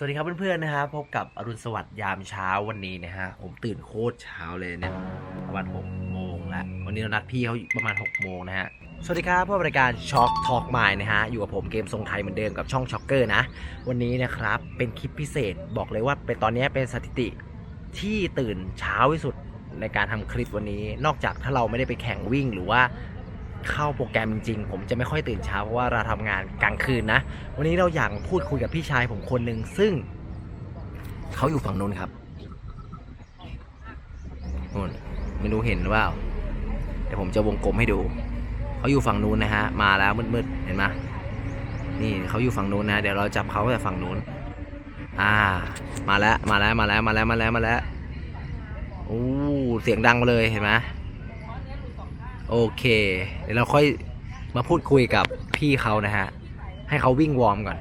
สวัสดีครับเพื่อนๆนะฮะพบกับอรุณสวัสดิ์ยามเช้าวันนี้นะฮะผมตื่นโคตรเช้าเลยเนี่ยประมาณ6โมงแล้ววันนี้เรานัดพี่เขาประมาณ6โมงนะฮะสวัสดีครับพบกับรายการช็อคทอกมายนะฮะอยู่กับผมเกมทรงไทยเหมือนเดิมกับช่องช็อกเกอร์นะวันนี้นะครับเป็นคลิปพิเศษบอกเลยว่าเป็นตอนนี้เป็นสถิติที่ตื่นเช้าที่สุดในการทำคลิปวันนี้ นอกจากถ้าเราไม่ได้ไปแข่งวิ่งหรือว่า เข้าโปรแกรมจริงๆ ผมจะไม่ค่อยตื่นเช้าเพราะว่าเราทำงานกลางคืนนะ วันนี้เราอยากพูดคุยกับพี่ชายผมคนหนึ่งซึ่งเขาอยู่ฝั่งนู้นครับนู่นไม่รู้เห็นหรือเปล่าเดี๋ยวผมจะวงกลมให้ดูเขาอยู่ฝั่งนู้นนะฮะ มาแล้วมืดๆเห็นไหมนี่เขาอยู่ฝั่งนู้นนะ เดี๋ยวเราจับเขาแต่ฝั่งนู้น อ่า มาแล้วมาแล้วมาแล้วมาแล้วมาแล้วมาแล้วโอ้เสียงดังมาเลยเห็นไหม โอเค เดี๋ยวเราค่อยมาพูดคุยกับพี่เขานะฮะ ให้เขาวิ่งวอร์มก่อน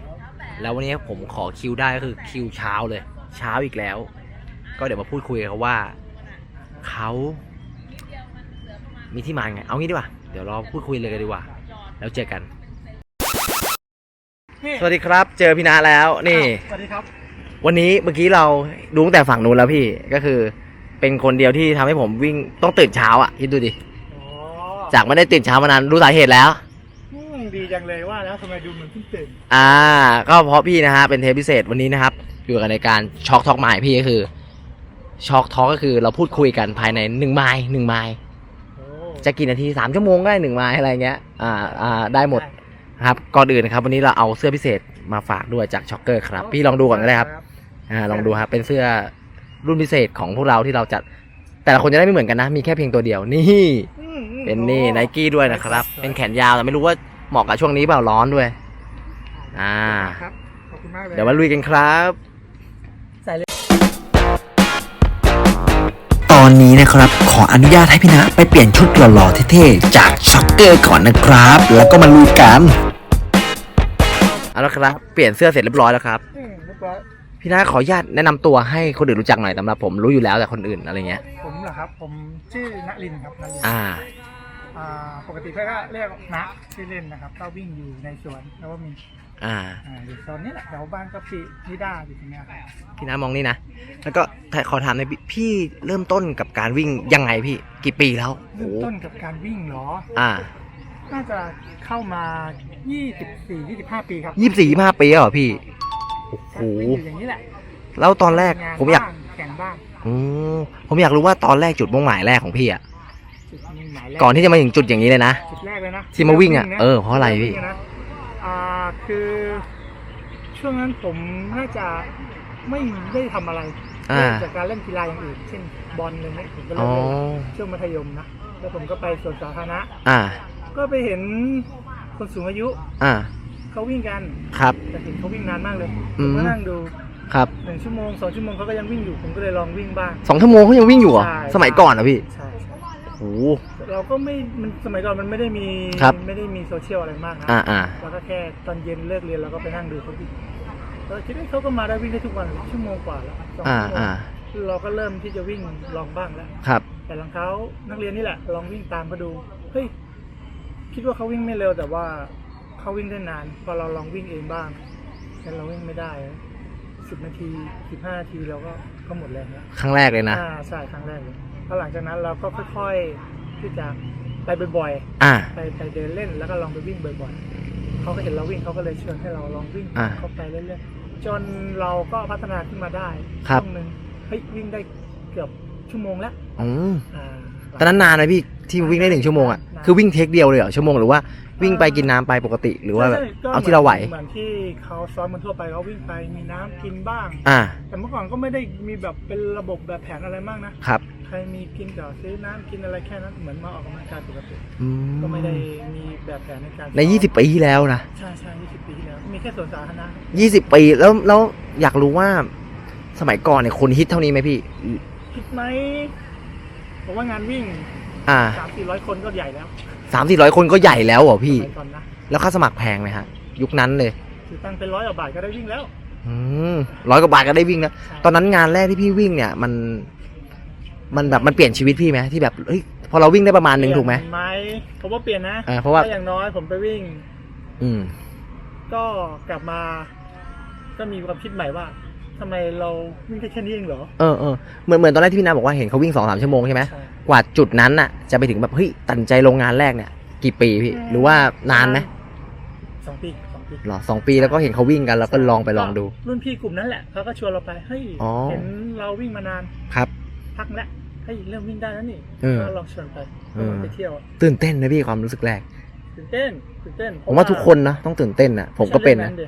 แล้ววันนี้ผมขอคิวได้ก็คือคิวเช้าเลย เช้าอีกแล้ว ก็เดี๋ยวมาพูดคุยกับเขาว่าเขามีที่มาไง เอางี้ดีกว่า เดี๋ยวเราพูดคุยเลยกันดีกว่า แล้วเจอกันสวัสดีครับ เจอพี่นาแล้วนี่ สวัสดีครับ วันนี้เมื่อกี้เราดูตั้งแต่ฝั่งนู้นแล้วพี่ ก็คือ เป็นคนเดียวที่ทำให้ผมวิ่งต้องตื่นเช้าอะคิดดูดิอ๋อ จากไม่ได้ตื่นเช้ามานานรู้สาเหตุแล้ว อืมดีจังเลยว่าแล้วทำไมดูเหมือนเพิ่งตื่นอ่า ก็เพราะพี่นะฮะเป็นเทปพิเศษวันนี้นะครับ อยู่กันในการช็อกทอกไมล์พี่ก็คือช็อกทอกก็คือเราพูดคุยกันภายในหนึ่งไมล์หนึ่งไมล์โอ้จะกี่นาทีสามชั่วโมงก็ได้หนึ่งไมล์อะไรเงี้ยอ่าอ่าได้หมดครับก่อนอื่นนะครับ วันนี้เราเอาเสื้อพิเศษมาฝากด้วยจากช็อกเกอร์ครับ พี่ลองดูก่อนก็ได้ครับ อ่าลองดูครับเป็นเสื้อรุ่นพิเศษของพวกเราที่เราจัด แต่ละคนจะได้ไม่เหมือนกันนะ มีแค่เพียงตัวเดียวนี่อืมอืม เป็นนี่โอ้ไนกี้ด้วยนะครับสวยเป็นแขนยาวแต่ไม่รู้ว่าเหมาะกับช่วงนี้เปล่าร้อนด้วย อ่า ครับ ขอบคุณมากเลย เดี๋ยวมาลุยกันครับใส่เลยตอนนี้นะครับขออนุญาตให้พี่นะไปเปลี่ยนชุดหล่อๆเท่ๆจากช็อกเกอร์ก่อนนะครับ แล้วก็มาลุยกันเอาละครับ เปลี่ยนเสื้อเสร็จเรียบร้อยแล้วครับ อืมเรียบร้อยพี่นาขออนุญาตแนะนำตัวให้คนอื่นรู้จักหน่อยสำหรับผมรู้อยู่แล้วแต่คนอื่นอะไรเงี้ย ผมเหรอครับ ผมชื่อนลินทร์ครับนลินทร์อ่าอ่า ปกติก็เรียกนะชื่อเล่นนะครับ ก็วิ่งอยู่ในสวนแล้วก็มีอ่าอ่าอยู่โซนนี้แหละแถวบ้านก็ปีนิด้าอยู่ตรงเนี้ยครับพี่นามองนี่นะ แล้วก็ขอถามในอยพี่พี่เริ่มต้นกับการวิ่งยังไงพี่ กี่ปีแล้วโอ้เริ่มโหต้นกับการวิ่งเหรอ อ่าน่าจะเข้ามา 24 25 ปีครับยี่สิบสี่ยี่ห้าปีแล้วเหรอพี่โอ้โหวิ่งอยู่อย่างนี้แหละแล้วตอนแรกงนผมอยากบ้งแข่งบ้าง อืมผมอยากรู้ว่าตอนแรกจุดมุ่งหมายแรกของพี่อะจุด มุ่งหมายแรก่อนที่จะมาถึงจุดอย่างนี้เลยนะ จุดแรกเลยนะที่มาวิ่งอะนเออเพราะอะไรพี่ วิ่งนอ่าคือ ช่วงนั้นผมน่าจะไม่ได้ทำอะไรอ่า เริ่มจากการเล่นกีฬาอย่างอื่น เช่นบอลอะไรเงี้ยผมก็อ๋เล่อนเล่นช่วงมัธยมนะแล้วผมก็ไปสวนสาธารณะอ่า ก็ไปเห็นคนสูงอายุอ่าเขาวิ่งกันครับ แต่เห็นเขาวิ่งนานมากเลยอืผมม ก็นั่งดูครับหนึ่งชั่วโมงสองชั่วโมงเขาก็ยังวิ่งอยู่ผมก็เลยลองวิ่งบ้าง สองชั่วโมงเขายังวิ่งอยู่เหรอใช่ สมัยก่อนเหรอพี่ใช่ใช่โอ้โห เราก็ไม่มันสมัยก่อนมันไม่ได้มีครับ ไม่ได้มีโซเชียลอะไรมากนะอ่าอ่าเราก็แค่ตอนเย็นเลิกเรียนเราก็ไปนั่งดูเขาวิ่งเราคิดว่าเขาก็มาได้วิ่งได้ทุกวันชั่วโมงกว่าแล้วสองอ่าชั่วโมงอ่าเราก็เริ่มที่จะวิ่งลองบ้างแล้ว ครับ แต่รองเท้านักเรียนนี่แหละลองวิ่งตามเขาดูเฮ้ยคิดว่าเขาวิ่งไม่เร็วแต่ว่าเขาวิ่งได้นาน พอเราลองวิ่งเองบ้างแต่เราวิ่งไม่ได้สิบนาทีสิบห้านาทีเราก็ก็หมดแรงแล้วครั้งแรกเลยนะ อ่าใช่ครั้งแรกเลยพอหลังจากนั้นเราก็ค่อยๆ ที่จะไปบ่อยๆอ่าไปไปเดินเล่นแล้วก็ลองไปวิ่งบ่อยๆเขาก็เห็นเราวิ่งเขาก็เลยชวนให้เราลองวิ่งอ่า เข้าไปเรื่อยๆจนเราก็พัฒนาขึ้นมาได้ครับ ช่วงหนึ่งเฮ้ยวิ่งได้เกือบชั่วโมงแล้วอืมอ่า ตอนนั้นนานไหมพี่ที่วิ่งได้หนึ่งชั่วโมงอะนาน คือวิ่งเทคเดียวเลยเหรอชั่วโมงหรือว่าวิ่งไปกินน้ำไปปกติหรือว่าแบบใช่ก็เอาที่เราไหวเหมือนที่เขาซ้อมมันทั่วไปเขาวิ่งไปมีน้ำกินบ้าง อ่าแต่เมื่อก่อนก็ไม่ได้มีแบบเป็นระบบแบบแผนอะไรมากนะ ครับ ใครมีกินก็ซื้อน้ำกินอะไรแค่นั้นเหมือนมาออกกำลังกายปกติอืก็ไม่ได้มมีแบบแผนในการในยี่สิบปีที่แล้วนะ ใช่ใช่ยี่สิบปีที่แล้วมีแค่สวนสาธารณะยี่สิบปีแล้วแล้วอยากรู้ว่าสมัยก่อนเนี่ยคนฮิตเท่านี้ไหมพี่ คิดไหมผมว่างานวิ่งอ่าสามสี่ร้อยคนก็ใหญ่แล้วสามสี่ร้อยคนก็ใหญ่แล้วเหรอพี่ สมัยก่อนนะแล้วค่าสมัครแพงไหมฮะ ยุคนั้นเลย คือตั้งเป็นร้อยกว่าบาทก็ได้วิ่งแล้วอืมร้อยกว่าบาทก็ได้วิ่งแล้วใช่ตอนนั้นงานแรกที่พี่วิ่งเนี่ย มัน มันแบบมันเปลี่ยนชีวิตพี่ไหมที่แบบเฮ้ยพอเราวิ่งได้ประมาณหนึ่งถูกไหมเปลี่ยนไหมผมว่าเปลี่ยนนะอ่าเพราะว่าถ้อย่างน้อยผมไปวิ่ง อืม ก็กลับมา ก็มีความคิดใหม่ว่าทำไมเราวิ่งแค่แค่นี้เองเหรอ เออเออเหมือนเหมือนตอนแรกที่พี่นาบอกว่าเห็นเขาวิ่งสองสามชั่วโมงใช่ไหมใช่ กว่าจุดนั้นน่ะ จะไปถึงแบบเฮ้ยตัดสินใจลงงานแรกเนี่ย กี่ปีพี่ หรือว่านานไหมสองปีสองปีหรอสองปีแล้วก็เห็นเขาวิ่งกันแล้วก็ลองไปลองดู รุ่นพี่กลุ่มนั้นแหละเขาก็ชวนเราไปเฮ้ยอ๋อ เห็นเราวิ่งมานาน ครับ พักแล้วเฮ้ยเริ่มวิ่งได้แล้วนี่เออ ก็ลองชวนไปเออ ไปเที่ยวตื่นเต้นนะพี่ความรู้สึกแรก ตื่นเต้นตื่นเต้นผมว่าทุกคนนะต้องตื่นเต้นนะผมก็เป็นนะไใช่รื่องดิ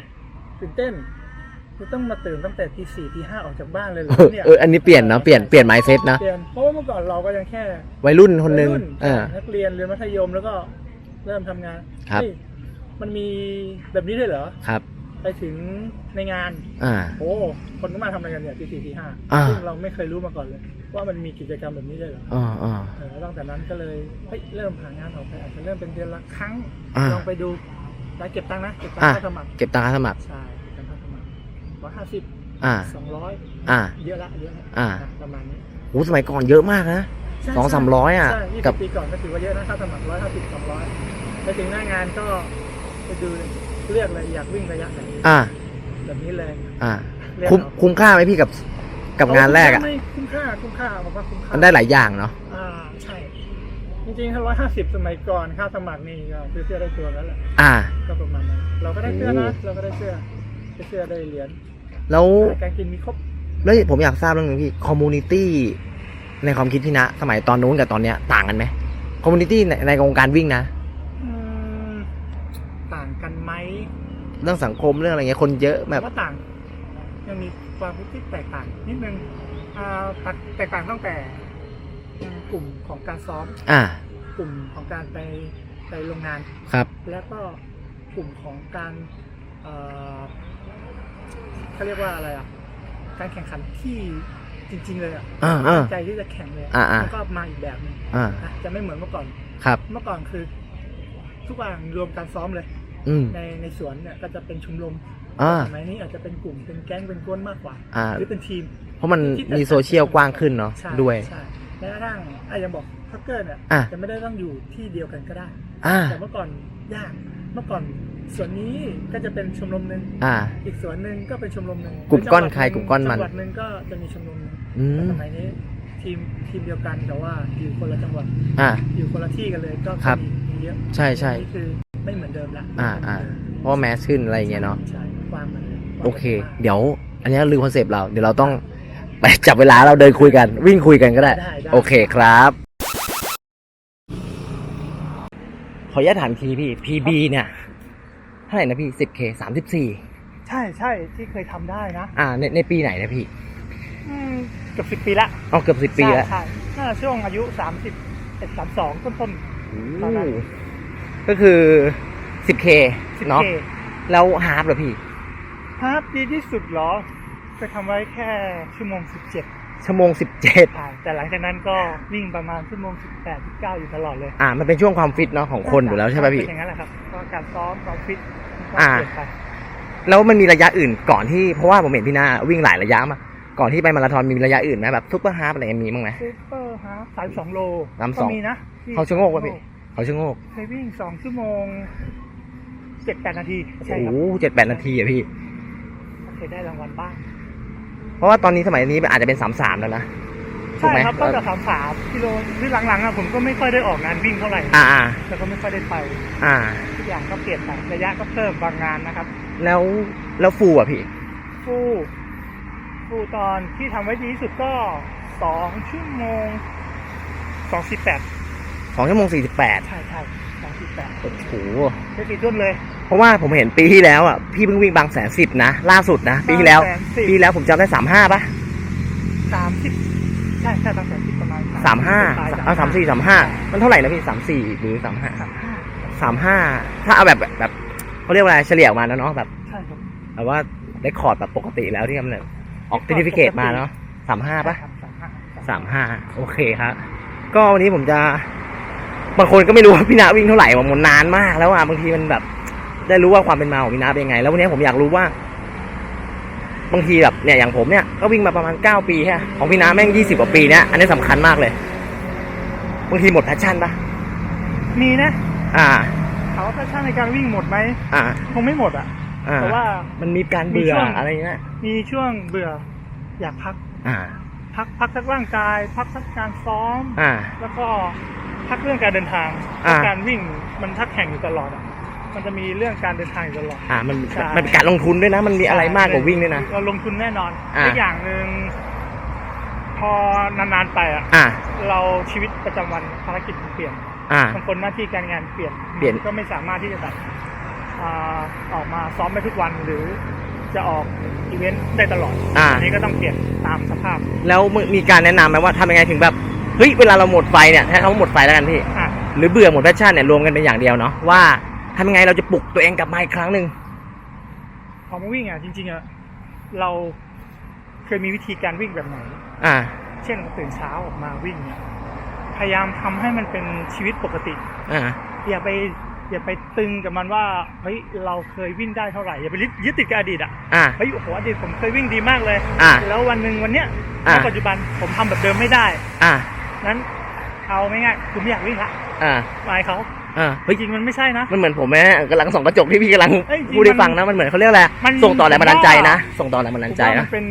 ตื่นเต้นคือต้องมาตื่นตั้งแต่ตีสี่ตีห้าออกจากบ้านเลยเหรอเออเนี่ยเอออันนี้เปลี่ยนนะเปลี่ยนเปลี่ยนไมซ์เซ็ตนะเปลี่ยนเพราะว่าเมื่อก่อนเราก็ยังแค่ วัยรุ่นคนหนึ่งวัยรุ่เออนักเรียนเรียนมัธยมแล้วก็เริ่มทำงานครับ เฮ้ยมันมีแบบนี้ด้วยเหรอ ครับ ไปถึงในงานอ่า โอ้คนก็มาทำอะไรกันเนี่ยตีสี่ตีห้าอ่า ซึ่งเราไม่เคยรู้มาก่อนเลย ว่ามันมีกิจกรรมแบบนี้ด้วยเหรออ่าอ่า เออตั้งแต่นั้นก็เลยเฮ้ยเริ่มหางานออกไปอาจจะเริ่มเป็นเดือนละครั้งอ่าลองไปดูแล้วเก็บตังค์นะเก็บตังอ่าค์ค่าสมัครเก็บตังค่าสมัคร ใช่เก็บตังค์ค่าสมัครร้อยห้าสิบอ่า สองร้อยอ่า เยอะละเยอะละอ่า นะประมาณนี้โหสมัยก่อนเยอะมากนะ ใช่สองสามร้อยอะใช่ยี่กัสิบ บปีก่อนก็ถือว่าเยอะนะค่าสมัครร้อยห้าสิบสองร้อยไปถึงหน้างานก็ไปดูเลย เลือกเลยอยากวิ่งระยะไหนอ่า แบบนี้เลย อ่าเลือกคุ้มเอา คุ้มค่าไหมพี่กับกับงานแรกอะ ไม่คุ้มค่าคุ้มค่าผมว่าคุ้มค่ามันได้หลายอย่างเนาะ อ่าใช่ จริงๆถ้าร้อยห้าสิบสมัยก่อนค่าสมัครนี่ก็ซื้อเสื้อได้ตัวแล้วแหละอ่า ก็ประมาณนั้นเราก็ได้เสื้อนะโอ้เราก็ได้เสื้อได้เสื้อได้เหรียญแล้ว การกินมีครบ แล้วผมอยากทราบเรื่องนึงพี่คอมมูนิตี้ในความคิดพี่นะ สมัยตอนนู้นกับตอนเนี้ยต่างกันไหมคอมมูนิตี้ในในวงการวิ่งนะ อืมต่างกันไหม เรื่องสังคมเรื่องอะไรเงี้ยคนเยอะแบบว่าต่าง ยังมีความคิดที่แตกต่างนิดนึงอ่าตัดแตกต่างตั้งแต่กลุ่มของการซ้อมอ่ากลุ่มของการไปไปโรงงานครับ แล้วก็กลุ่มของการเอ่อเขาเรียกว่าอะไรอะการแข่งขันที่จริง ๆ เลยอะอ่าอ่าใจที่จะแข่งเลยอะอ่าอ่าแล้วก็มาอีกแบบหนึงอ่านะจะไม่เหมือนเมื่อก่อนครับ เมื่อก่อนคือ ทุกอย่างรวมการซ้อมเลย อืม ในในสวนเนี่ยก็จะเป็นชมรมอ่า สมัยนี้อาจจะเป็นกลุ่มเป็นแก๊งเป็นก้นมากกว่า อ่า หรือเป็นทีม เพราะมันมีโซเชียลกว้างขึ้นเนาะใช่ด้วย ใช่แม้กระทั่งอะยังบอกทักเกอร์เนี่ยอะ จะไม่ได้ต้องอยู่ที่เดียวกันก็ได้ อ่า แต่เมื่อก่อนยาก เมื่อก่อนส่วนนี้ก็จะเป็นชมรมหนึ่งอ่า อีกส่วนหนึ่งก็เป็นชมรมหนึ่งกลุ่มก้อนจังหวัดใครกลุ่มก้อนมัน จังหวัดหนึ่งก็จะมีชมรมหนึ่งอืแต่มสมัยนี้ทีมทีมเดียวกันแต่ว่าอยู่คนละจังหวัดอ่า อยู่คนละที่กันเลยก็ครับ มีมีเยอะใช่ใช่ นี่คือไม่เหมื อนเดิมละอ่าอ่าเพราะว่าแมสขึ้นอะไรอย่างเงี้ยเนาะใช่กว้างมันเลยกว้างโอเคมากเดี๋ยว อันนี้ลืมคอนเซปต์เรา เดี๋ยวเราต้องไปจับเวลาเราเดินคุยกัน วิ่งคุยกันก็ได้ ได้ได้ โอเคครับ ขออนุญาตถามอีกทีพี่ PB เนี่ยเท่าไหร่นะพี่ 10K 34ใช่ใช่ที่เคยทำได้นะอ่าในในปีไหนนะพี่อืมเกือบสิบ10 ปีละเอาเกือบ10 ปีแล้วใช่ใช่น่าจะช่วงอายุสามสิบเอ็ดสามสองต้นต้นประมาณก็คือ 10K สิบเนาะเคแล้วฮาร์ปเหรอพี่ ฮาร์ปดีที่สุดเหรอเคยทำไว้แค่ชั่วโมงสิบเจ็ดชั่วโมง 17 ผ่านแต่หลังจากนั้นก็วิ่งประมาณชั่วโมงสิบแปดสิบเก้าอยู่ตลอดเลยอ่า มันเป็นช่วงความฟิตเนาะของคนอยู่แล้วใช่ไหมพี่ เป็นอย่างนั้นแหละครับก็การซ้อมความฟิตก็อ่าเปลี่ยนไปแล้วมันมีระยะอื่นก่อนที่เพราะว่าผมเห็นพี่นาวิ่งหลายระยะมา ก่อนที่ไปมาราธอนมีระยะอื่นไหมแบบซุปเปอร์ฮาร์ปอะไรอย่างงี้มีบ้างไหม ซูเปอร์ฮาร์ปสามสองโลสามสองก็มีนะที่เขาชะโงกป่ะพี่ เขาชะโงก เคยวิ่งสองชั่วโมงเจ็ดแปดนาทีโอ้ใช่ครับโหเจ็ดแปดนาทีอะพี่เคยได้รางวัลบ้าง เพราะว่าตอนนี้สมัยนี้อาจจะเป็นสามสามแล้วนะถูกใช่ไหมครับตั้งแต่สามสามกิโลที่หลังๆอะผมก็ไม่ค่อยได้ออกงานวิ่งเท่าไหร่อ่าอ่าแล้วก็ไม่ค่อยได้ไป อ่าทุกอย่างก็เปลี่ยนไประยะก็เพิ่มบางงานนะครับ แล้วแล้วฟูอะพี่ฟูฟูตอนที่ทำไว้ดีที่สุดก็สองชั่วโมงสองสิบแปดสองชั่วโมงสี่สิบแปดใช่ใช่สองสิบแปดโอ้โหได้กี่ต้นเลย เพราะว่าผมเห็นปีที่แล้วอะพี่เพิ่งวิ่งบางแสนสิบนะล่าสุดนะปีที่แล้ว310ปีที่แล้วผมจำได้สามห้าป่ะสามสิบใช่ใช่บางแสนสิบประมาณสามห้าเอาสามสี่สามห้ามันเท่าไหร่นะพี่สามสี่หรือสามห้าสามห้าสามห้าถ้าเอาแบบแบบแบบเขาเรียกว่าอะไรเฉลี่ยออกมาแล้วเนาะแบบใช่ครับแบบว่าได้คอร์ดแบบปกติแล้วที่กำเนิดออกตินิฟิเคตมาเนาะสามห้าป่ะ สามห้าสามห้าโอเคครับ ก็วันนี้ผมจะ บางคนก็ไม่รู้ว่าพี่นาวิ่งเท่าไหร่ว่ามันนานมากแล้วอะบางทีมันแบบ ได้รู้ว่าความเป็นมาของพี่นาเป็นยังไง แล้ววันนี้ผมอยากรู้ว่า บางทีแบบเนี่ยอย่างผมเนี่ยก็วิ่งมาประมาณเก้าปีแค่ของพี่นาแม่งยี่สิบกว่าปีเนี่ยอันนี้สำคัญมากเลยบางทีหมดแพชชั่นปะมีนะ อ่าถามว่าแพชชั่นในการวิ่งหมดไหมอ่าคงไม่หมดอะอ่าแต่ว่ามันมีการเบื่อมีช่วงอะไรเงี้ยมีช่วงเบื่อ อยากพัก อ่า พักพักทั้งร่างกาย พักทั้งการซ้อม อ่า แล้วก็พักเรื่องการเดินทางอ่าเพราะการวิ่งมันทักแข่งอยู่ตลอดอะ มันจะมีเรื่องการเดินทางอยู่ตลอด อ่ามันใช่ มันเป็นการลงทุนด้วยนะ มันมีอะไรมากกว่าวิ่งด้วยนะ เราลงทุนแน่นอนอ่าอีกอย่างหนึ่งพอนานๆไปอะ อ่าเราชีวิตประจำวันภารกิจมันเปลี่ยนอ่า บางคนหน้าที่การงานเปลี่ยนเปลี่ยน มัก็ไม่สามารถที่จะแบบอ่าออกมาซ้อมได้ทุกวันหรือจะออกอีเวนต์ได้ตลอดอ่า นนี้ก็ต้องเปลี่ยนตามสภาพแล้วมึงมีการแนะนำไหมว่าทำยังไงถึงแบบเฮ้ยเวลาเราหมดไฟเนี่ยให้คำว่าหมดไฟแล้วกันพี่ อะหรือเบื่อหมดแพชชั่นเนี่ยรวมกันเป็นอย่างเดียวเนาะว่า ทำยังไงเราจะปลุกตัวเองกลับมาอีกครั้งหนึ่งพอมาวิ่งอะจริงๆอะเราเคยมีวิธีการวิ่งแบบไหน อ่า เช่นตื่นเช้าออกมาวิ่งเนี่ยพยายามทำให้มันเป็นชีวิตปกติ อ่า อย่าไปอย่าไปตึงกับมันว่าเฮ้ยเราเคยวิ่งได้เท่าไหร่อย่าไปยึดยึดติดกับอดีตอะอ่า เฮ้ยโอ้โหอดีตผมเคยวิ่งดีมากเลย อ่าแล้ววันหนึ่งวันเนี้ยอ่าณปัจจุบันผมทำแบบเดิมไม่ได้ อ่า นั้นเอาไม่ง่ายๆคุณไม่อยากวิ่งละอ่าอายเขา อ่าเฮ้เฮ้ยยจริงมันไม่ใช่นะ มันเหมือนผมไหมกำลังส่องกระจกที่พี่กำลังเอ้ยจริงพูดให้มันฟังนะมันเหมือนเขาเรียกอะไรมันส่งต่อแรงบันดาลใจนะผมว่าส่งต่อแรงบันดาลใจผมว่ามันะนเป็น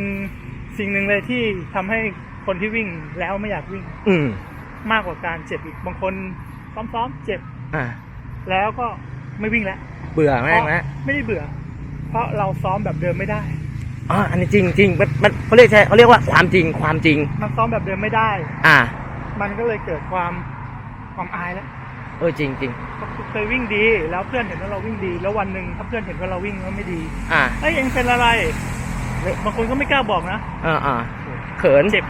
สิ่งหนึ่งเลยที่ทำให้คนที่วิ่งแล้วไม่อยากวิ่งอืมมากกว่าการเจ็บอีกบางคนซ้อมๆเจ็บอ่าแล้วก็ไม่วิ่งแล้วเบื่อแม่งนะไม่ได้เบื่อ เพราะเราซ้อมแบบเดิมไม่ได้ อ๋ออันนี้จริงจริงมันมันเขาเรียกใช่เขาเรียกว่าความจริงความจริง มันซ้อมแบบเดิมไม่ได้ อ่า มันก็เลยเกิดความความอายแล้ว เออจริงจริงเคยวิ่งดีแล้วเพื่อนเห็นว่าเราวิ่งดี แล้ววันหนึ่งถ้าเพื่อนเห็นว่าเราวิ่งแล้วไม่ดี อ่าเอ้ยเองเป็นอะไรบางคนก็ไม่กล้าบอกนะอ่าอ่าเขินเจ็บ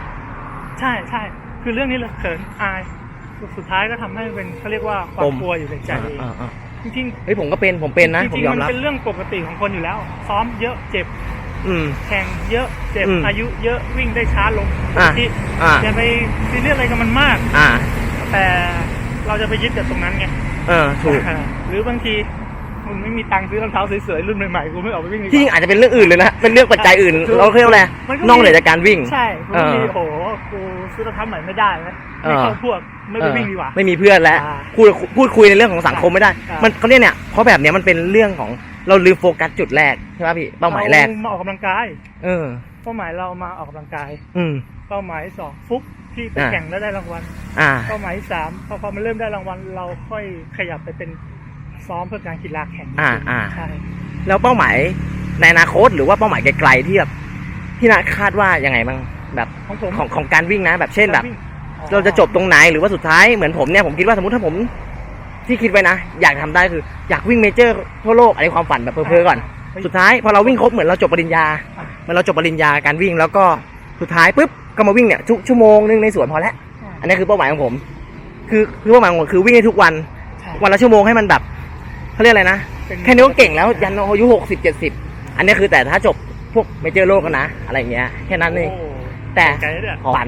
ใช่ใช่คือเรื่องนี้เลยเขินอายสุดท้ายก็ทำให้เป็นเขาเรียกว่าควาปมมกลัวอยู่ในใจอ่าอ่าจริงเฮ้ยผมก็เป็นผมเป็นนะๆผจมริงยอๆมมันรับเป็นเรื่องปกติของคนอยู่แล้ว ซ้อมเยอะเจ็บอืมแข่งเยอะเจ็บอืมอายุเยอะวิ่งได้ช้าลงอะที่อ่าอย่าไปซีเรียสอะไรกับมันมาก อ่า แต่ เราจะไปยึดกับตรงนั้นไงเออถูกหรือบางทีมึงไม่มีตังค์ซื้อรองเท้าสวยๆรุ่นใหม่ๆกูไม่ออกไปวิ่งดีกที่จริงว่าอาจจะเป็นเรื่องอื่นเลยนะเป็นเรื่องปัจจัยอื่นถูกเราเรียกว่าอะไรมันก็มีนอกเหนือจากการวิ่ง ใช่กูเออมีโอ้โหกูซื้อรองเท้าใหม่ไม่ได้นะไม่เข้าพวกไม่ไปวิ่งดีกว่าไม่มีเพื่อนแล้วอ่าพูดพูดคุยในเรื่องของสังคมไม่ได้อ่ามัมันเขาเรียกเนี่ยเพราะแบบเนี้ยมันเป็นเรื่องของเราลืมโฟกัสจุดแรกใช่ไหมพี่เป้าหมายแรกเมาออกกำลังกาย เออ เป้าหมายเรามาออกกำลังกาย อืมเป้าหมายสองฟุก ที่ไปอ่าแข่งแล้วได้รางวัลอ่า เป้าหมายที่สามพอพอมันเริ่มได้รางวัลเราค่อยขยับไปเป็นซ้อมเพื่อการกีฬาแข่งอ่าอ่า ใช่แล้วเป้าหมายในอนาคตหรือว่าเป้าหมายไกลๆที่แบบพี่นาคาดว่ายังไงบ้างแบบของผมของของการวิ่งนะ แบบเช่นแบบ วิ่งอ๋อเราจะจบตรงไหนหรือว่าสุดท้ายเหมือนผมเนี่ยผมคิดว่าสมมติถ้าผมที่คิดไว้นะ อยากทำได้คืออยากวิ่งเมเจอร์ทั่วโลกอันนี้ความฝันแบบเพ้อๆก่อนสุดท้ายพอเราวิ่งครบเหมือนเราจบปริญญาเหมือนเราจบปริญญาการวิ่งแล้วก็ สุดท้ายปุ๊บก็มาวิ่งเนี่ยทุกชั่วโมงนึงในสวนพอแล้วอันนี้คือเป้าหมายของผม คือคือเป้าหมายของผมคือวิ่งให้ทุกวันใช่วันละชั่วโมงให้มันแบบเขาเรียกอะไรนะเป็นแค่นี้ก็เก่งแล้วยันอายุหกสิบเจ็ดสิบอันนี้คือแต่ถ้าจบพวกเมเจอร์โลกอะนะอะไรอย่างเงี้ยแค่นั้นเองโอ้แต่ไกลเนี่ยฝัน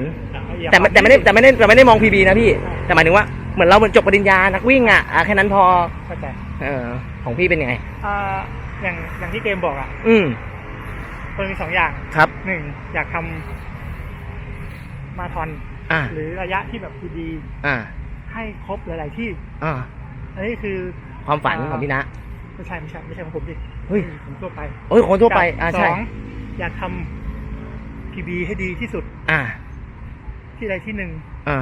อย่าแต่ไม่แต่ไม่ได้แต่ไม่ได้แต่ไม่ได้มองพีบีนะพี่ แต่หมายถึงว่าเหมือนเราเหมือนจบปริญญานักวิ่งอะอะแค่นั้นพอเข้าใจเออของพี่เป็นยังไงอ่าอย่างอย่างที่เกมบอกอะ อืมมันมีสองอย่างครับหนึ่งอยากทำ มาราธอนอ่าหรือระยะที่แบบดีอ่าๆให้ครบหลาย ๆ ที่ อ่าอันนี้คือ ความฝันของพี่นะ ไม่ใช่ไม่ใช่ไม่ใช่ของผมดิเฮ้ย ผมทั่วไปโอ้ยคนทั่วไป อ่าสใช่ องอยากทำพีบีให้ดีที่สุดอ่าที่ใดที่หนึ่งอ่า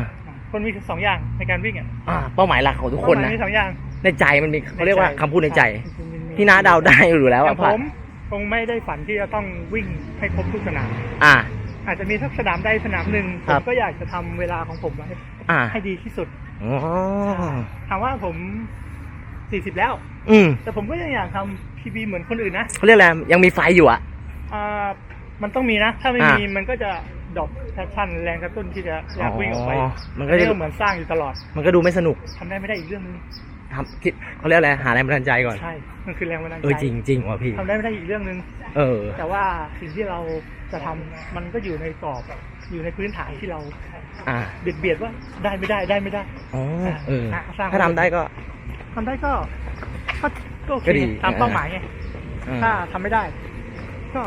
คนมีสองอย่างในการวิ่งอะอ่าเป้าหมายหลักของทุกคนเป้าหนะมายมีสองอย่างในใจมันมีเขาเรียกว่าคำพูดในใจมันมีพี่นาเดาได้อยู่แล้วอว่าย่างผมคงไม่ได้ฝันที่จะต้องวิ่งให้ครบทุกสนาม อ่า อาจจะมีสักสนามใดสนามหนึ่งผครัมบ ก็อยากจะทำเวลาของผมไว้อ่าให้ดีที่สุดอ๋อถามว่าผมสี่สิบแล้ว อืมแต่ผมก็ยังอยากทำพีบีเหมือนคนอื่นนะเขาเรียกอะไรยังมีไฟอยู่อะ อ่ามันต้องมีนะ ถ้าไม่อ่ามีมันก็จะดรอปแพชชั่นแรงกระตุ้นที่จะอยากวิ่งออกไปมันก็อันจะนี้ก็เหมือนสร้างอยู่ตลอดมันก็ดูไม่สนุกทำได้ไม่ได้อีกเรื่องนึง ทำคิดเขาเรียกอะไรหาแรงบันดาลใจก่อน ใช่ มันคือแรงบันดาลใจเออจริงจริงว่ะพี่ ทำได้ไม่ได้อีกเรื่องนึงเออ แต่ว่าสิ่งที่เราจะทำมันก็อยู่ในกรอบอยู่ในพื้นฐานที่เราอ่าเบียดเบียดว่าได้ไม่ได้ได้ไม่ได้อ๋อเอออะสร้างถ้าทำได้ก็ทำได้ก็ก็ก็โอเคก็ดีตามเป้าหมายไงอ่ถ้าทำไม่ได้ ก็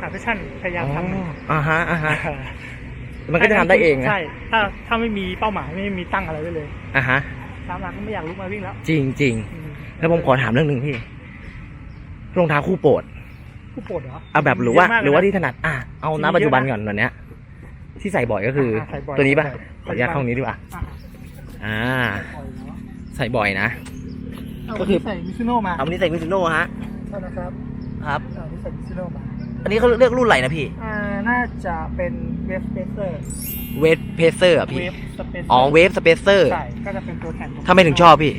หาแพชชั่นพยายามทำอ๋ออ่าฮะอ่าฮะมันก็จะทำได้เองนะใช่ ถ้าถ้าไม่มีเป้าหมายไม่มีตั้งอะไรไว้เลยอ่าฮะ ตามหลักก็ไม่อยากลุกมาวิ่งแล้วจริงจริงอืมแล้วผมขอถามเรื่องหนึ่งพี่รองเท้าคู่โปรดผู้โปรดเหรอเอาแบบหรือว่าเยะมกหรือว่าเลยนะที่ถนัดอะเอาจริงณๆปัจจุบันเยอะนะก่อนวันเนี้ย ที่ใส่บ่อยก็คือออะใส่บ่อยตัวนี้ป่ะใส่บ่อยขออนุญาตเข้าตรงนี้ดีกว่าอะอ่าปล่อยเนาะใส่บ่อยนะเอาก็คือใส่มิซูโน่มาเอาวันนี้ใส่มิซูโน่ฮะใช่นะครับครับเอาที่ใส่มิซูโน่มาอันนี้เขาเรียกรุ่นอะไรนะพี่ อ่า น่าจะเป็นเวฟสเปเซอร์ เวฟเพเซอร์อะพี่ เวฟสเปเซอร์อ๋อเวฟสเปเซอร์ใช่ก็จะเป็นตัวแทนของทำไมถึงชอบพี่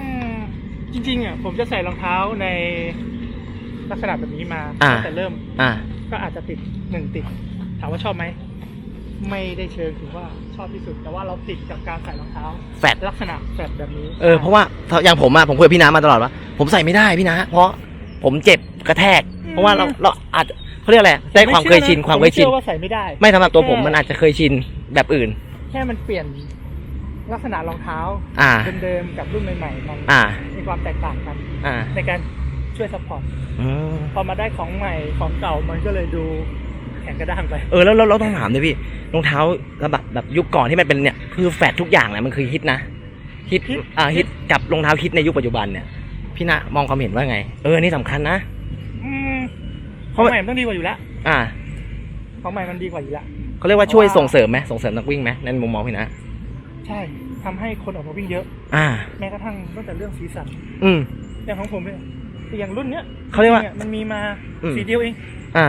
อืมจริงๆอะผมจะใส่รองเท้าในลักษณะแบบนี้มาอ่า ตั้งแต่เริ่มอ่า ก็อาจจะติดหนึ่งติด ถามว่าชอบไหม ไม่ได้เชิงถือว่าชอบที่สุด แต่ว่าเราติดกับการใส่รองเท้า แฟดลักษณะแบบแบบนี้เออเพราะว่าอย่างผมอะผมคุยกับพี่น้ำมาตลอดว่าผมใส่ไม่ได้พี่นะเพราะผมเจ็บกระแทก เพราะว่าเราเราอาจจะ เขาเรียกอะไรได้ความเคยชินความเคยชินไชื่อว่าใส่ไม่ได้ไม่สำหรับตัวผมมันอาจจะเคยชินแบบอื่น แค่มันเปลี่ยนลักษณะรองเท้าอ่า เดิมๆกับรุ่นใหม่ๆมันอ่า มีความแตกต่างกัน อ่าในการช่วยซัพพอร์ตอืมพอมาได้ของใหม่ของเก่ามันก็เลยดูแข็งกระด้างไป เออแล้วเราเราต้องถามด้วยพี่รองเท้าระดับแบบยุคก่อนที่มันเป็นเนี่ยคือแฟดทุกอย่างเนี่ยมันคือฮิตนะฮิตอ่าฮิตกับรองเท้าฮิตในยุคปัจจุบันเนี่ยพี่นะมองความเห็นว่าไง เอออนนี่สำคัญนะอืม ขเพองราะใหม่มันต้องดีกว่าอยู่แล้วอ่าของใหม่มันดีกว่าอยู่แล้วเขาเรียกว่าช่วยส่งเสริมไหมส่งเสริมนักวิ่งไหมในมุมมองพี่นะ ใช่ทำให้คนออกมาวิ่งเยอะ อ่า แม้กระทั่งตั้งแต่เรื่องสีสัน อืมอย่างของผมเนี่ยอย่างรุ่นเนี้ยเขาเรียกว่านี่มันมีมาอืมสีเดียวเอง อ่า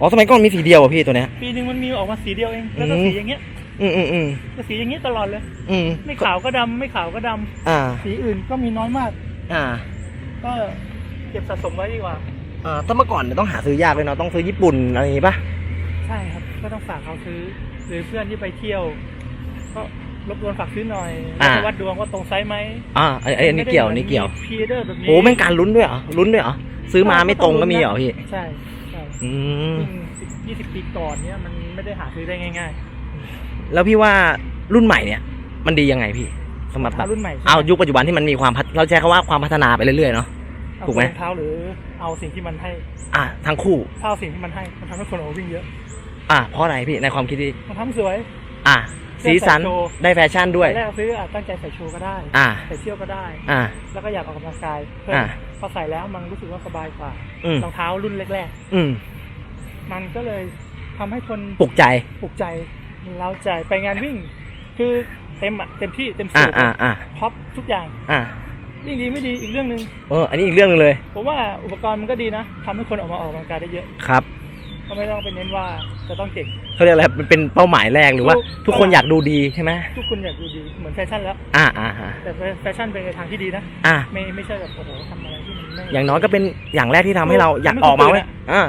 อ๋อสมัยก่อนมีสีเดียวอะพี่ตัวเนี้ยปีหนึ่งมันมีออกมาสีเดียวเองแล้วก็อืมสีอย่างเงี้ย อืมอืมอืมก็สีอย่างเงี้ยตลอดเลย อืมไม่ขาวก็ดำไม่ขาวก็ดำอ่า สีอื่นก็มีน้อยมาก อ่า ก็เก็บสะสมไว้ดีกว่า เอ่อถ้าเมื่อก่อนเนี่ยต้องหาซื้อยากเลยเนาะต้องซื้อญี่ปุ่นอะไรอย่างงี้ป่ะใช่ครับ ก็ต้องฝากเขาซื้อ หรือเพื่อนที่ไปเที่ยว ก็รบกวนฝากซื้อหน่อยอ่าแล้วก็วัดดวงว่าตรงไซส์ไหมอ่าไอ้ไอ้อันนี้เกี่ยวอันนี้เกี่ยวพีเดอร์แบบนี้โอ้แม่งการลุ้นด้วยเหรอลุ้นด้วยเหรอซื้อมาไม่ตรงก็มีเหรอพี่ใช่ใช่อืมสิบยี่สิบปีก่อนเนี้ยมันไม่ได้หาซื้อได้ง่ายแล้วพี่ว่ารุ่นใหม่เนี่ย มันดียังไงพี่สำหรับๆแบบเท้ารุ่นใหม่ใช่ไหมเอายุคปัจจุบันที่มันมีความพัฒเราใช้คำว่าความพัฒนาไปเรื่อยๆเนาะเอา ถูกไหม รองเท้าหรือเอาสิ่งที่มันให้อะทั้งคู่ ถ้าเอาสิ่งที่มันให้มันทำให้คนออกมาวิ่งเยอะอะเพราะอะไรพี่ในความคิดที่มันทำสวย อะสีสันเสื้อใส่โชว์ ได้แฟชั่นด้วย แรกซื้ออะตั้งใจใส่โชว์ก็ได้อะ ใส่เที่ยวก็ได้ อะ แล้วก็อยากออกกำลังกายเพิ่มอ่าพอใส่แล้วมันรู้สึกว่าสบายกว่าอืม รองเท้ารุ่นแรกอืมๆ มันก็เลยทำให้คนปลุกใจ ปลุกใจเล้าใจไปงานวิ่ง คือเต็มอะเต็มที่เต็มอะสูบอะอะท็อปทุกอย่าง อะ วิ่งดีไม่ดีอีกเรื่องหนึ่งเอออันนี้อีกเรื่องหนึงเลยผมว่าอุปกรณ์มันก็ดีนะทำให้คนออกมาออกกำลังกายได้เยอะครับก็ไม่ต้องไปเน้นว่าจะต้องเก่ง เขาเรียกอะไรมันเป็นเป้าหมายแรกหรือว่าถูกทุกคนอยากดูดีใช่ไหมทุกคนอยากดูดีเหมือนแฟชั่นแล้ว อะอะอะแต่แฟชั่นเป็นในทางที่ดีนะ อะไม่ไม่ใช่แบบโอ้โหทำอะไรที่มันไม่ อย่างน้อยก็เป็นอย่างแรกที่ทำให้เราอยากไม่ออกมาตื่นเว้ยอะอ่า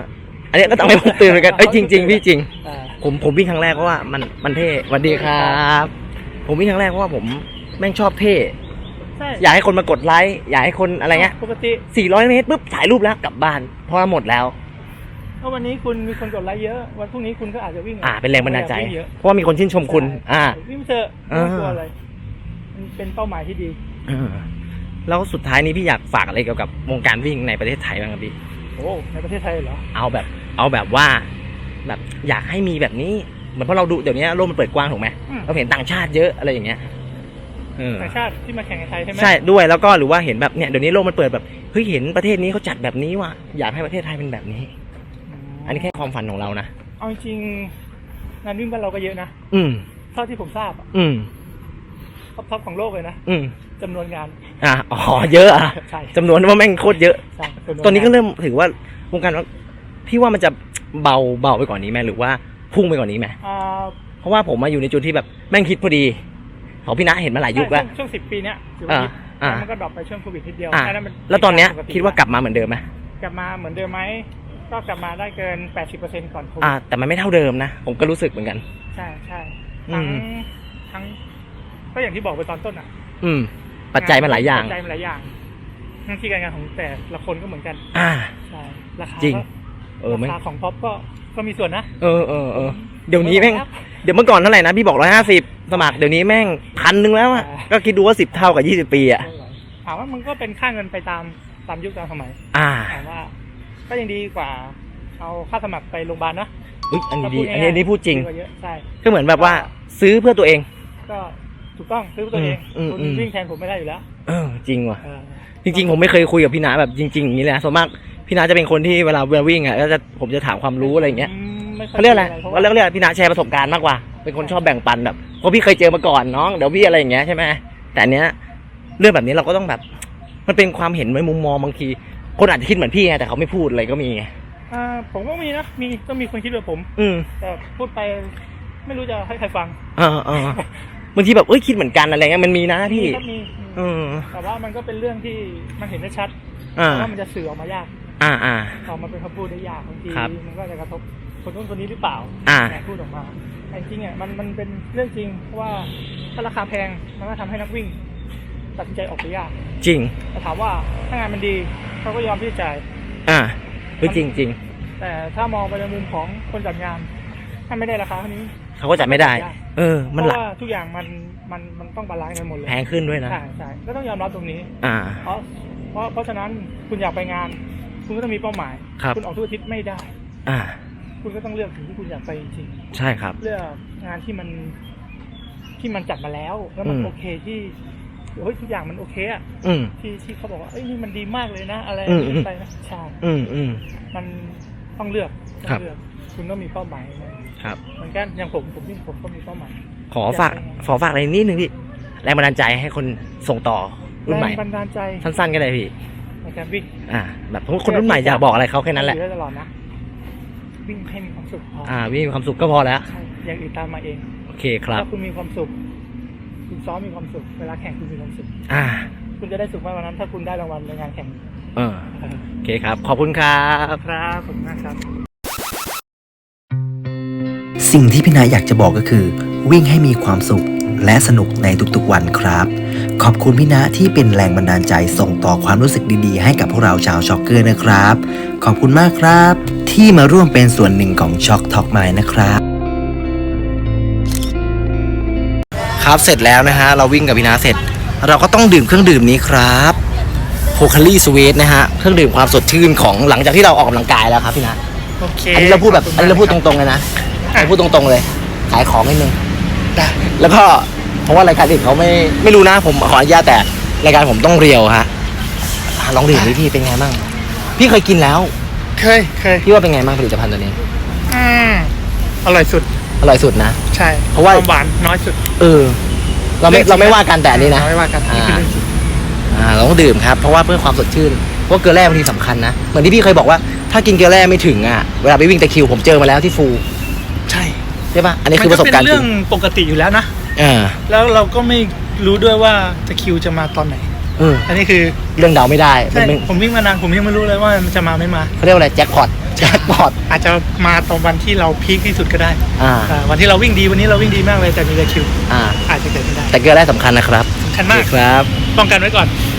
อันนี้ก็ต้องให้ผมตื่นเหมือนกันเอ้ยจริงจริง ๆ พี่จริง อ่าผมผมวิ่งครั้งแรกเพราะว่ามันมันเท่สวัสดีครับ ผมวิ่งครั้งแรกเพราะว่าผมแม่งชอบเท่ ใช่อยากให้คนมากดไลค์อยากให้คนอะไรเงี้ยปกติ400 เมตรปุ๊บถ่ายรูปแล้วกลับบ้านเพราะว่าหมดแล้วถ้าวันนี้คุณมีคนกดไลค์เยอะ วันพรุ่งนี้คุณก็อาจจะวิ่งอ่าเป็นแรงบันดาลใจวิ่งเยอะเพราะว่ามีคนชื่นชมคุณ อ่าใช่วิ่งเถอะไม่ต้องกลัวอ่าอะไรมันเป็นเป้าหมายที่ดีเออแล้วสุดท้ายนี้พี่อยากฝากอะไรเกี่ยวกับวงการวิ่งในประเทศไทยบ้างครับพี่โอ้ในประเทศไทยเหรอเอาแบบ เอาแบบว่า แบบอยากให้มีแบบนี้เหมือนเพราะเราดูเดี๋ยวนี้โลกมันเปิดกว้างถูกไหมอืมเราเห็นต่างชาติเยอะอะไรอย่างเงี้ย เออ ต่างชาติที่มาแข่งในไทยใช่ไหมใช่ด้วยแล้วก็หรือว่าเห็นแบบเนี่ยเดี๋ยวนี้โลกมันเปิดแบบเฮ้ยเห็นประเทศนี้เขาจัดแบบนี้ว่ะอยากให้ประเทศไทยเป็นแบบนี้มอันนี้แค่ความฝันของเรานะเอาจริงๆงานวิ่งบ้านเราก็เยอะนะอืม เท่าที่ผมทราบอะอืม ท็อปท็อปของโลกเลยนะอืมจำนวนงานอะอ๋อเยอะอะใช่จำนวนว่าแม่งโคตรเยอะ ใช่จำวตอนนี้ก็งาเริ่มถือว่าวงการว่าพี่ว่ามันจะเบาเบาไปกว่านี้ไหมหรือว่าพุ่งไปกว่านี้ไหมอ่าเพราะว่าผมมาอยู่ในจุดที่แบบแม่งคิดพอดี ของพี่ณะเห็นมาหลายยุคแล้วช่วงช่วงสิบปีเนี้ยถือว่าอ่าฮิตอ่าแล้วมันก็ดรอปไปช่วงโควิดนิดเดียวอะค่นั้นมัแล้วตอนเนี้ยปติคิดว่ากลับมาเหมือนเดิมไหมกลับมาเหมือนเดิมไหมก็กลับมาได้เกิน 80%ก่อนโควิอ่า ดแต่มันไม่เท่าเดิมนะ ผมก็รู้สึกเหมือนกัน ใช่ใช่อืทั้งมทั้งก็อย่างที่บอกไปตอนต้นอะอืม ปัจจัยมันหลายอย่าง ปัจจัยมันหลายอย่างหน้าที่การงานของแต่ละคนก็เหมือนกันอ่า ใช่ราคาจริง ก็เออไม่ราคาของท็อปก็ก็มีส่วนนะ เออเออเออเดี๋ยวนี้แม่ง เดี๋ยวเมื่อก่อนเท่าไหร่นะพี่บอกร้อยห้าสิบสมัครเดี๋ยวนี้แม่งพันหนึ่งแล้วอะก็คิดดูว่าสิบเท่ากับยี่สิบปีอะถามว่ามันก็เป็นค่าเงินไปตามตามยุคตามสมัยอ่าถามว่า ก็ยังดีกว่า เอาค่าสมัครไปโรงพยาบาลนะอุ๊ยอันนี้ดีถ้าอันนี้อันนี้พูดจริงกว่าเยอะใช่ก็เหมือนแบบว่าซื้อเพื่อตัวเอง ก็ถูกต้องซื้อตัวเองอืมคุณอืมวิ่งแทนผมไม่ได้อยู่แล้วเออจริงว่ะเออจริง ๆ ผมไม่เคยคุยกับพี่นาแบบจริงๆอย่างนี้เลยนะส่วนมากพี่นาจะเป็นคนที่เวลาเวลาวิ่งอะก็จะผมจะถามความรู้อะไรอย่างเงี้ย อืมม่ค่เขาเรียกอะไรพาะเขาเรียกเรียกพี่นาแชร์ประสบการณ์มากกว่า เป็นคนชอบแบ่งปันแบบเพราะพี่เคยเจอมาก่อนน้องเดี๋ยวพี่อะไรอย่างเงี้ยใช่ไหมแต่อันเนี้ยเรื่องแบบนี้เราก็ต้องแบบ มันเป็นความเห็นในมุมมองบางที คนอาจจะคิดเหมือนพี่ไงแต่เขาไม่พูดอะไรก็มีไงอ่าผมก็มีนะ มีก็มีคนคิดแบบผม อืม แต่พูดไปไม่รู้จะให้ใครฟังเออเออบางทีแบบเอ้ยคิดเหมือนกันอะไรเงี้ยมันมีนะพี่ มีครับมีมีเออแต่ว่ามันก็เป็นเรื่องที่มันเห็นได้ชัดอ่าว่ามันจะสื่อออกมายาก อ่าอ่า ออกมาเป็นคำพูดได้ยากบางทีครับ มันก็จะกระทบ คนนู้นคนนี้หรือเปล่าอ่าแต่พูดออกมาแต่จริงๆอะมันมันเป็นเรื่องจริงเพราะว่าถ้าราคาแพงมันก็ทำให้นักวิ่ง ตัดสินใจออกไปยากจริง แต่ถามว่าถ้างานมันดีเขาก็ยอมที่จะจ่าย อ่าเฮ้ยจริงจริงแต่ถ้ามองไปในมุมของคนจัดงานถ้าไม่ได้ราคาเท่านี้เขาก็จัดไม่ได้ เออเพมันราะหลักว่าทุกอย่างมันมันมันต้องบาลานซ์กันหมดเลยแพงขึ้นด้วยนะ ใช่ใช่ก็ต้องยอมรับตรงนี้ อ่า เพราะเพราะเพราะฉะนั้นคุณอยากไปงาน คุณก็ต้องมีเป้าหมายครับ ณออกทุกอาทิตย์ไม่ได้ อ่า คุณก็ต้องเลือกสิ่งที่คุณอยากไปจริงใช่ครับๆเลือกงานที่มันที่มันจัดมาแล้ว แล้วมันอืม โอเคที่เฮ้ยทุกอย่างมันโอเคอะอืม ที่ที่เขาบอกว่าเอ้ยนี่มันดีมากเลยนะอะไรอืมอืมไปนะใช่อืมอืม มันต้องเลือกต้อครับงเลือก คุณต้องมีเป้าหมายครับ เหมือนกันอย่างผมผมที่ผมก็มีเป้าหมาย ขอฝากขอฝากอะไรนิดนึงพี่แรงบันดาลใจให้คนส่งต่อรุ่นใหม่ แรงบันดาลใจสั้นๆก็ได้พี่ ในการวิ่ง อ่า แบบคนรุ่นใหม่อยากบอกอะไรเขาแค่นั้นแหละ อยู่ได้ตลอดนะ วิ่งให้มีความสุขพอออ่าวิ่งมีความสุขก็พอแล้ว ใช่อย่างอื่นตามมาเองโอเคครับ ถ้าคุณมีความสุข คุณซ้อมมีความสุข เวลาแข่งคุณมีความสุข อ่า คุณจะได้สุขมากกว่านั้น ถ้าคุณได้รางวัลในงานแข่งเออโอเคครับ ขอบคุณครับ ครับผมมากครับ สิ่งที่พี่นาอยากจะบอกก็คือ วิ่งให้มีความสุขและสนุกในทุกๆวันครับ ขอบคุณพี่นาที่เป็นแรงบันดาลใจส่งต่อความรู้สึกดีๆ ให้กับพวกเราชาวช็อกเกอร์นะครับ ขอบคุณมากครับ ที่มาร่วมเป็นส่วนหนึ่งของช็อกท็อกไมนะครับ ครับเสร็จแล้วนะฮะ เราวิ่งกับพี่นาเสร็จ เราก็ต้องดื่มเครื่องดื่มนี้ครับโพคารี่สวีทนะฮะ เครื่องดื่มความสดชื่นของหลังจากที่เราออกกำลังกายแล้วครับพี่นาโอเคอันนี้เราพูดแบบขคุณอันนี้เราพูดตมกคบรงๆเลยนะเราพูดตรงๆเลย ขายของนิดนึงได้แล้วก็เพราะว่ารายการอื่นเขาไม่ไม่รู้นะ ผมขออนุญาตแต่รายการผมต้องเรียวฮะอะลองดื่มดิพี่เป็นไงบ้างพี่เคยกินแล้ว เคยเคยพี่ว่าเป็นไงบ้างผลิตภัณฑ์ตัวนี้ อืมอร่อยสุด อร่อยสุดนะ ใช่เพราะว่า ควมหวานน้อยสุด เออ เราไม่เรื่องจริงเราไม่ว่ากันแต่อันนี้นะไม่ว่ากันนี่คือเรื่องจริงอ่าเราต้องดื่มครับ เพราะว่าเพื่อความสดชื่นเพราะเกลือแร่บางทีสำคัญนะ เหมือนที่พี่เคยบอกว่าถ้ากินเกลือแร่ไม่ถึงอะเวลาไปวิ่งตะคริวผมเจอมาแล้วที่ฟู ใช่ใช่ปะอันนี้คือประสบการณ์มันจเป็รินงเรื่องปกติอยู่แล้วนะ อ่า แล้วเราก็ไม่รู้ด้วยว่าจะคิวจะมาตอนไหนเอออันนี้คือเรื่องเดาไม่ได้มัใช่นเป็นผมวิ่งมานานผมยังไม่รู้เลยว่ามันจะมาไม่มา เขาเรียกว่าอะไรแจ็คพอตแจ็คพอตอาจจะมาตอนวันที่เราพีคที่สุดก็ได้อ่าอ่าวันที่เราวิ่งดีวันนี้เราวิ่งดีมากเลยแต่มีแต่คิว อ่า อาจจะเกิดไม่ได้แต่เกลือแร่สำคัญนะครับสำคัญมากโอเคครับ ป้องกันไว้ก่อนค